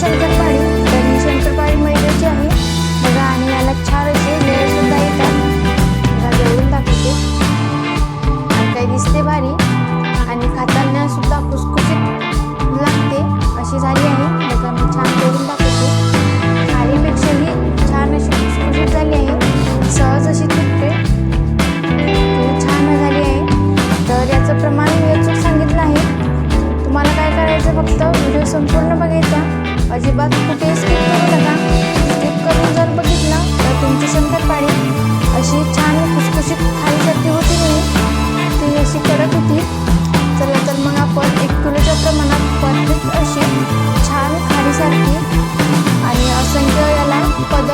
शंकरपाळी तर ही शंकरपाळी मैद्याची आहे. बघा आणि याला छान असे लेअर येतात. बघा जळून दाखवते. आणि काही दिसते भारी. आणि खाताना सुद्धा खुसखुशीत लागते. अशी झाली आहे. बघा मी छान करून दाखवते. खारीपेक्षाही छान अशी खुसखुशीत झाली आहे. सहज अशी तुटते छान झाली आहे. तर याचं प्रमाण मी अचूक सांगितलं आहे. तुम्हाला काय करायचं फक्त व्हिडिओ संपूर्ण बघायचा. अजिबात कुठे स्किप करू नका. स्किप करून जर बघितलं तर तुमची शंकरपाळी अशी छान खुसखुशीत खालीसारखी होती नाही ती अशी कडक होती. चला तर मग आपण एक किलोच्या प्रमाणात परफेक्ट अशी छान खारीसारखी आणि असंख्य याला पद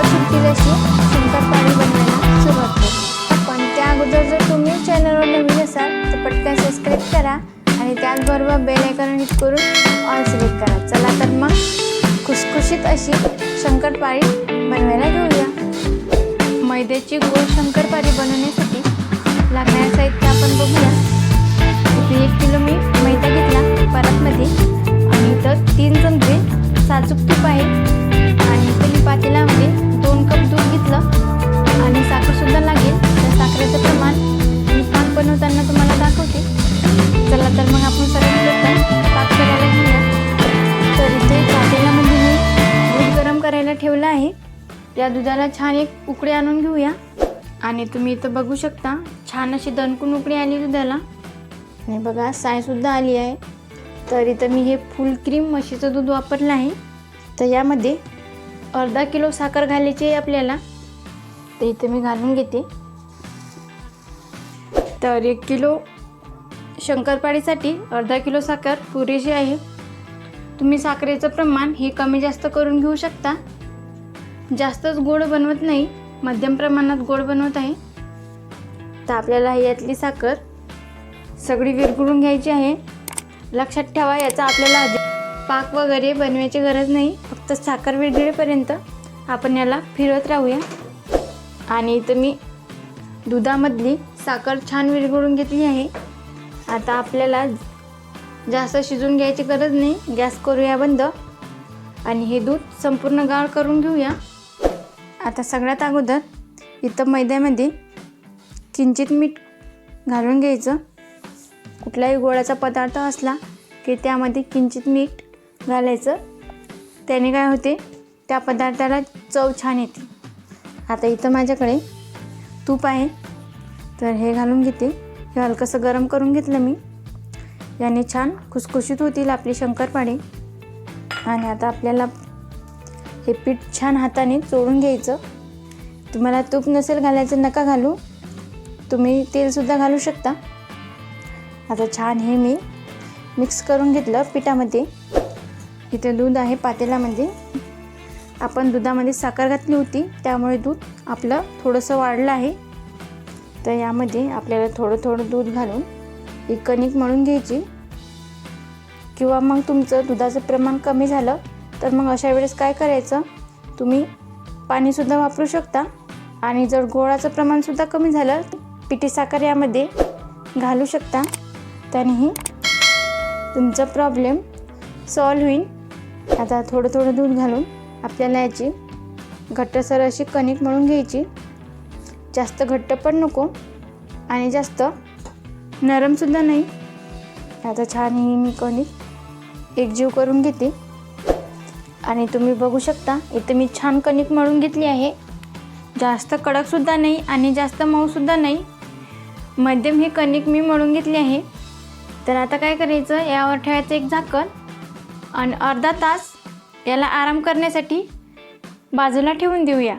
खुसखुशीत अशी? शंकरपाळी बनवायला घेऊया. मैद्याची गोल शंकरपाळी बनवण्यासाठी लागणाऱ्या साहित्य आपण बघूया. करायला आहे. त्या दुधाला छान एक उकडे आणून घेऊया. आणि तुम्ही इथं बघू शकता छान अशी दणकून उकळी आली दुधाला. आणि बघा सायसुद्धा आली आहे. तर इथं मी हे फुल क्रीम म्हशीचं दूध वापरलं आहे. तर यामध्ये अर्धा किलो साखर घालायची आहे आपल्याला. तर इथं मी घालून घेते. तर एक किलो शंकरपाळीसाठी अर्धा किलो साखर पुरेशी आहे. तुम्ही साखरेचं प्रमाण हे कमी जास्त करून घेऊ शकता. जास्तच गोड बनवत नाही मध्यम प्रमाणात गोड बनवत आहे. तर आपल्याला यातली साखर सगळी विरघळून घ्यायची आहे. लक्षात ठेवा याचा आपल्याला पाक वगैरे बनवायची गरज नाही. फक्त साखर विरघळेपर्यंत आपण याला फिरवत राहूया. आणि इथं मी दुधामधली साखर छान विरघळून घेतली आहे. आता आपल्याला जास्त शिजून घ्यायची गरज नाही. गॅस करूया बंद. आणि हे दूध संपूर्ण गाळ करून घेऊया. आता सगळ्यात अगोदर इथं मैद्यामध्ये किंचित मीठ घालून घ्यायचं. कुठलाही गोळ्याचा पदार्थ असला की त्यामध्ये किंचित मीठ घालायचं. त्याने काय होते? त्या पदार्थाला चव छान येते. आता इथं माझ्याकडे तूप आहे. तर हे घालून घेते. हे हलकंसं गरम करून घेतलं मी. याने छान खुसखुशीत होतील आपली शंकरपाळे. आणि आता आपल्याला हे पीठ छान हाताने चोळून घ्यायचं. तुम्हाला तूप नसेल घालायचं नका घालू. तुम्ही तेलसुद्धा घालू शकता. आता छान हे मी मिक्स करून घेतलं पिठामध्ये. इथे दूध आहे पातेल्यामध्ये. आपण दुधामध्ये साखर घातली होती त्यामुळे दूध आपलं थोडंसं वाढलं आहे. तर यामध्ये आपल्याला थोडं थोडं दूध घालून ही कणिक मळून घ्यायची. किंवा मग तुमचं दुधाचं प्रमाण कमी झालं तर मग अशा वेळेस काय करायचं? तुम्ही पाणीसुद्धा वापरू शकता आणि जर गोळाचं प्रमाणसुद्धा कमी झालं पिठी साखर यामध्ये घालू शकता. त्यानेही तुमचा प्रॉब्लेम सॉल्व होईल. आता थोडं थोडं दूध घालून आपल्याला याची घट्टसर अशी कणिक मळून घ्यायची. जास्त घट्ट पण नको आणि जास्त नरमसुद्धा नाही. आता छान ही मी कणिक एकजीव करून घेते. आणि तुम्ही बघू शकता इथे मी छान कणिक मळून घेतली आहे. जास्त कडकसुद्धा नाही आणि जास्त मऊसुद्धा नाही. मध्यम ही कणिक मी मळून घेतली आहे. तर आता काय करायचं यावर ठेवायचं एक झाकण आणि अर्धा तास याला आराम करण्यासाठी बाजूला ठेवून देऊया.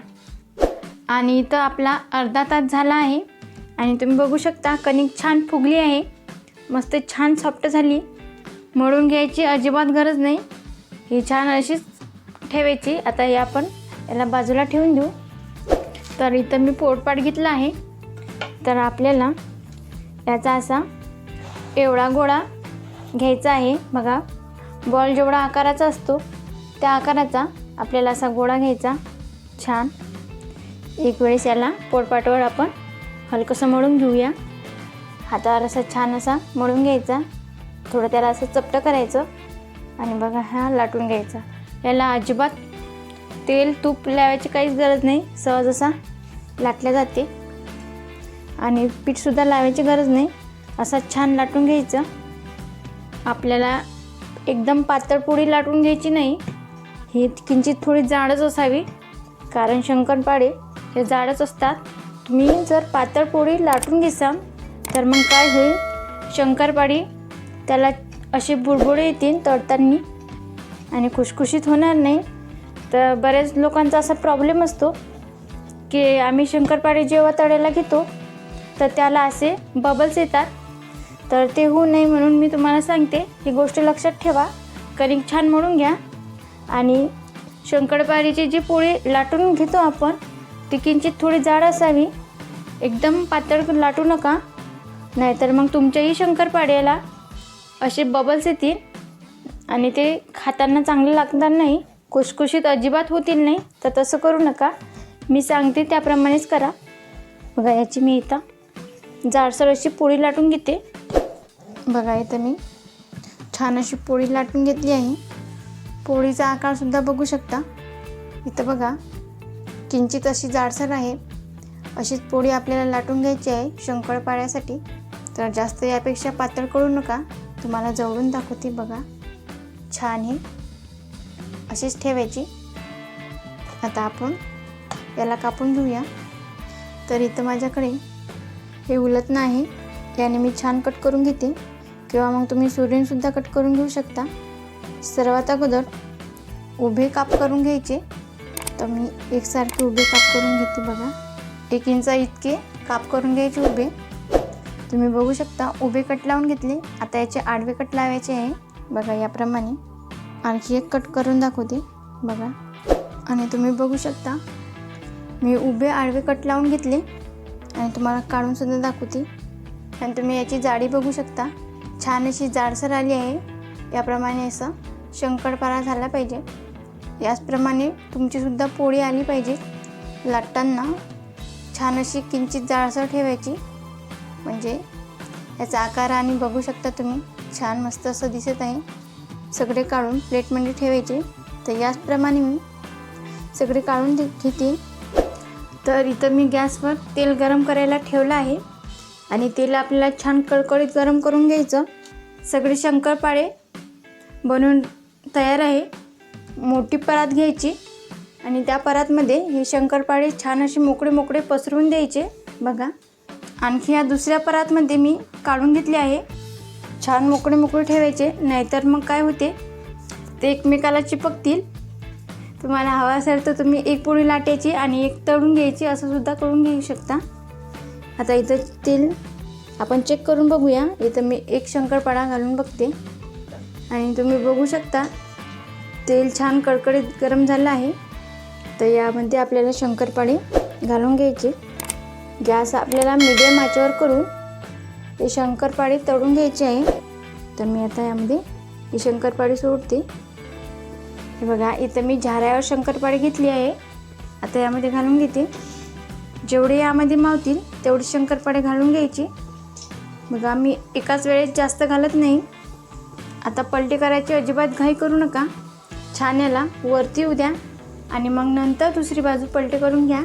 आणि इथं आपला अर्धा तास झाला आहे. आणि तुम्ही बघू शकता कणिक छान फुगली आहे. मस्त छान सॉफ्ट झाली. मळून घ्यायची अजिबात गरज नाही. ही छान अशीच ठेवायची. आता हे आपण याला बाजूला ठेवून देऊ. तर इथं मी पोटपाट घेतला आहे. तर आपल्याला याचा असा एवढा गोळा घ्यायचा आहे. बघा बॉल जेवढा आकाराचा असतो त्या आकाराचा आपल्याला असा गोळा घ्यायचा. छान. एक वेळेस याला पोटपाटवर आपण हलकंसं मळून घेऊया. हातावर असा छान असा मळून घ्यायचा. थोडं त्याला असं चपटं करायचं. आणि बघा हा लाटून घ्यायचा. याला अजिबात तेल तूप लावायची काहीच गरज नाही. सहज असा लाटल्या जाते. आणि पीठसुद्धा लावायची गरज नाही. असा छान लाटून घ्यायचं. आपल्याला एकदम पातळ पोळी लाटून घ्यायची नाही. ही किंचित थोडी जाडच असावी. कारण शंकरपाळे हे जाडच असतात. तुम्ही जर पातळ पोळी लाटून घेसाल तर मग काय होईल? शंकरपाळी त्याला असे बुडबुडे येतील तळताना. आणि खुशखुशीत होणार नाही. तर बऱ्याच लोकांचा असा प्रॉब्लेम असतो की आम्ही शंकरपाळी जेव्हा तळ्याला घेतो तर त्याला असे बबल्स येतात. तर ते होऊ नये म्हणून मी तुम्हाला सांगते ही गोष्ट लक्षात ठेवा. कणिक छान म्हणून घ्या. आणि शंकरपाळीची जी पोळी लाटून घेतो आपण ती किंचित थोडी जाड असावी. एकदम पातळ लाटू नका. नाहीतर मग तुमच्याही शंकरपाड्याला असे बबल्स येतील. आणि ते खाताना चांगले लागणार नाही खुशखुशीत अजिबात होतील नाही तर तसं करू नका. मी सांगते त्याप्रमाणेच करा. बघा याची मी इथं जाडसर अशी पोळी लाटून घेते. बघा इथं मी छान अशी पोळी लाटून घेतली आहे. पोळीचा आकारसुद्धा बघू शकता. इथं बघा किंचित अशी जाडसर आहे. अशीच पोळी आपल्याला लाटून घ्यायची आहे शंकरपाळ्यासाठी. तर जास्त यापेक्षा पातळ करू नका. तुम्हाला जवळून दाखवते बघा. छान ही अशीच ठेवायची. आता आपण याला कापून घेऊया. तर इथं माझ्याकडे हे उलत नाही याने मी छान कट करून घेते. किंवा मग तुम्ही सुरीनसुद्धा कट करून घेऊ शकता. सर्वात अगोदर उभे काप करून घ्यायचे. तर मी एकसारखे उभे काप करून घेते बघा. एक इंचा इतके काप करून घ्यायचे उभे. तुम्ही बघू शकता उभे कट लावून घेतले. आता याचे आडवे कट लावायचे आहे. बघा याप्रमाणे आणखी एक कट करून दाखवते बघा. आणि तुम्ही बघू शकता मी उभे आडवे कट लावून घेतले आणि तुम्हाला काढूनसुद्धा दाखवते. आणि तुम्ही याची जाडी बघू शकता. छान अशी जाडसर आली आहे. याप्रमाणे असं शंकरपारा झाला पाहिजे. याचप्रमाणे तुमचीसुद्धा पोळी आली पाहिजे. लाटताना छान अशी किंचित जाडसर ठेवायची. म्हणजे याचा आकार आणि बघू शकता तुम्ही. छान मस्त असं दिसत आहे. सगळे काढून प्लेटमध्ये ठेवायचे. तर याचप्रमाणे मी सगळे काढून दे- घेते तर इथं मी गॅसवर तेल गरम करायला ठेवलं आहे. आणि तेल आपल्याला छान कडकडीत गरम करून घ्यायचं. सगळे शंकरपाळे बनवून तयार आहे. मोठी परात घ्यायची. आणि त्या परातमध्ये हे शंकरपाळे छान असे मोकळे मोकळे पसरून द्यायचे. बघा. आणखी या दुसऱ्या परातमध्ये मी काढून घेतले आहे. छान मोकळे मोकळे ठेवायचे नाहीतर मग काय होते? ते एकमेकाला चिपकतील. तुम्हाला हवा असेल तर तुम्ही एक पोळी लाटायची आणि एक तळून घ्यायची असं सुद्धा करून घेऊ शकता. आता इथं तेल आपण चेक करून बघूया. इथं मी एक शंकरपाळा घालून बघते. आणि तुम्ही बघू शकता तेल छान कडकडीत गरम झालं आहे. तर यामध्ये आपल्याला शंकरपाळे घालून घ्यायचे. गॅस आपल्याला मिडियम आचेवर करून ते शंकरपाळी तळून घ्यायची आहे. तर मी आता यामध्ये ही शंकरपाळी सोडते. हे बघा इथं मी झाऱ्यावर शंकरपाळी घेतली आहे. आता यामध्ये घालून घेते. जेवढे यामध्ये मावतील तेवढे शंकरपाळे घालून घ्यायची. बघा मी एकाच वेळेस जास्त घालत नाही. आता पलटी करायची अजिबात घाई करू नका. छान याला वरती येऊ द्या. आणि मग नंतर दुसरी बाजू पलटी करून घ्या.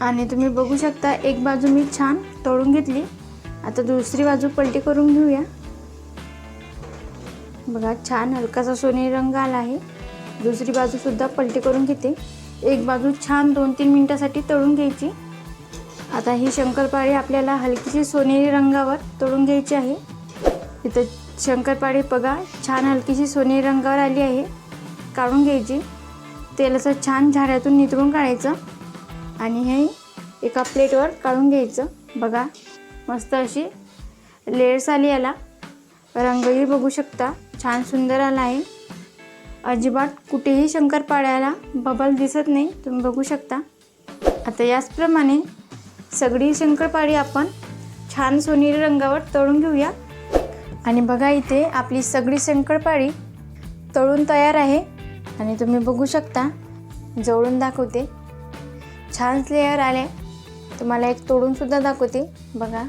आणि तुम्ही बघू शकता एक बाजू मी छान तळून घेतली. आता दुसरी बाजू पलटी करून घेऊया. बघा छान हलकासा सोनेरी रंग आला आहे. दुसरी बाजूसुद्धा पलटी करून घेते. एक बाजू छान दोन तीन मिनटासाठी तळून घ्यायची. आता ही शंकरपाळी आपल्याला हलकीशी सोनेरी रंगावर तळून घ्यायची आहे. इथं शंकरपाळी बघा छान हलकीशी सोनेरी रंगावर आली आहे. काढून घ्यायची. तेल असं छान झाड्यातून नितळून काढायचं. आणि हे एका प्लेटवर काढून घ्यायचं. बघा मस्त अशी लेयर्स आली याला. रंगही बघू शकता. छान सुंदर आला आहे. अजिबात कुठेही शंकरपाळ्याला बबल दिसत नाही. तुम्ही बघू शकता. आता याचप्रमाणे सगळी शंकरपाळी आपण छान सोनेरी रंगावर तळून घेऊया. आणि बघा इथे आपली सगळी शंकरपाळी तळून तयार आहे. आणि तुम्ही बघू शकता जवळून दाखवते. छान लेअर आले. तुम्हाला एक तोडूनसुद्धा दाखवते. बघा.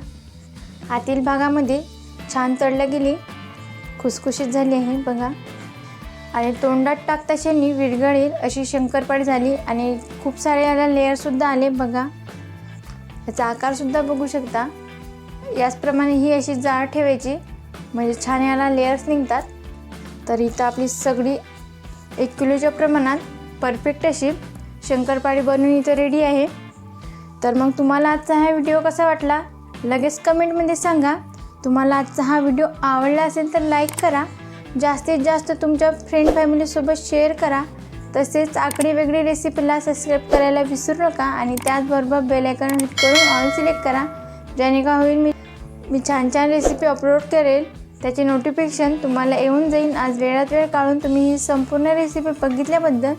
आतील भागामध्ये छान तळल्या गेली. खुसखुशीत झाली आहे. बघा. आणि तोंडात टाकताशेनी विरघळेल अशी शंकरपाळी झाली आणि खूप सारे याला लेअरसुद्धा आले. बघा. याचा आकारसुद्धा बघू शकता. याचप्रमाणे ही अशी जाळ ठेवायची. म्हणजे छान याला लेअर्स निघतात. तर इथं आपली सगळी एक किलोच्या प्रमाणात परफेक्ट अशी शंकरपाळी बनवून इथं रेडी आहे. तर मग तुम्हाला आजचा हा व्हिडिओ कसा वाटला? लगेच कमेंटमध्ये सांगा. तुम्हाला आजचा हा व्हिडिओ आवडला असेल तर लाईक करा. जास्तीत जास्त तुमच्या फ्रेंड फॅमिलीसोबत शेअर करा. तसेच आकडी वेगळी रेसिपीला सबस्क्राईब करायला विसरू नका आणि त्याचबरोबर बेलायकन हिट करून ऑल सिलेक्ट करा. ज्याने का होईल मी मी छान छान रेसिपी अपलोड करेल. त्याचे नोटिफिकेशन तुम्हाला येऊन जाईल. आज वेळात वेळ काढून तुम्ही ही संपूर्ण रेसिपी बघितल्याबद्दल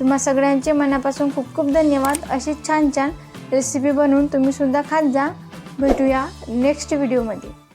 तुम्हा सगळ्यांचे मनापासून खूप खूप धन्यवाद. अशी छान छान रेसिपी बनवून तुम्ही सुद्धा खात जा. भेटूया नेक्स्ट व्हिडिओमध्ये